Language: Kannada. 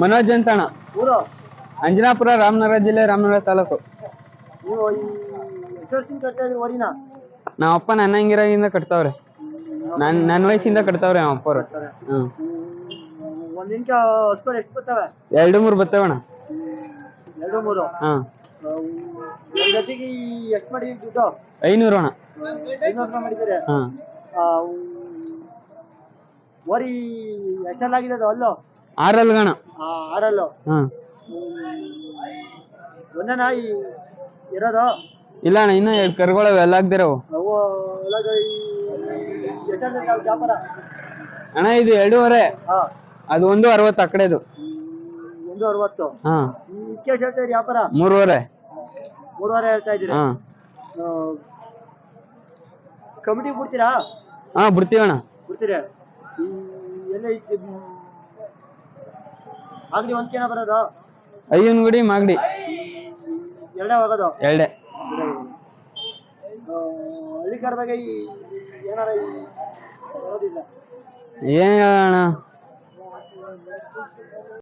ಮನೋಜ್ ಅಂತಣ ಊರು? ಅಂಜನಾಪುರ ರಾಮನಗರ ಜಿಲ್ಲೆ ರಾಮನಗರ ತಾಲೂಕು. ನಮ್ಮ ಅಪ್ಪ ನನ್ನ ಹಂಗಿರಾಗಿಂದ ಕಟ್ತಾವ್ರೆ. ನನ್ ನನ್ನ ವಯಸ್ಸಿಂದ ಕಟ್ತಾವ್ರೆ ನಮ್ಮ ಅಪ್ಪವ್ರು. ಹ್ಮ್. ಎರಡು ಮೂರು ಬರ್ತೇವಣ್ಣ ಎರಡು ಮೂರು? ಹಾ. ಜೊತೆಗೆ ಎಷ್ಟು ದುಡ್ಡು? ಐನೂರು ಅಣ್ಣ. ಐನೂರು ರೂಪಾಯಿ ಮಾಡಿದ್ದೀರಿ? ಹಾ. ಓರಿ ಎಷ್ಟಲ್ಲಾಗಿದೆ ಅದು ಅಲ್ಲೋ? ಆರಲ್ ಗಣ. ಆ, ಆರಲ್ಲು. ಹಾ. ಒಂದೇ ನಾಯಿ ಇರೋದು? ಇಲ್ಲ ಅಣ್ಣ ಇನ್ನೂ ಎರಡು ಕರುಗಳು ಎಲ್ಲ ಆಗ್ದಿರವು ಅವು ಎಷ್ಟಲ್ಲಿ ವ್ಯಾಪಾರ ಅಣ್ಣ ಇದು ಎರಡೂವರೆ. ಹಾ. ಅದು ಒಂದು ಅರವತ್ತು ಆ ಕಡೆದು ಒಂದು ಅರವತ್ತು. ಹಾ. ಕೇಸ್ ಹೇಳ್ತಾ ಇದ್ರಿ ವ್ಯಾಪಾರ ಮೂರುವರೆ. ಮೂರುವರೆ ಹೇಳ್ತಾ ಇದ್ದೀರಿ? ಹಾ. ಕಮಿಟಿ ಬಿಡ್ತೀರಾ? ಹಾ ಬಿಡ್ತೀವಣ್ಣ ಬಿಡ್ತೀರಿ? ಈ ಎಲ್ಲ ಐತಿ? ಆಗ್ಲಿ ಒಂದ್ಕೇನ ಬರೋದು? ಅಯ್ಯನ್ ಗುಡಿ ಮಾಗಡಿ. ಎರಡೇ ಹೋಗೋದು? ಎರಡೇ. ಹಳ್ಳಿಕಾರ ಬಗ್ಗೆ ಏನಾರ ಈ ಬರೋದಿಲ್ಲ ಏನ್ ಹೇಳೋಣ?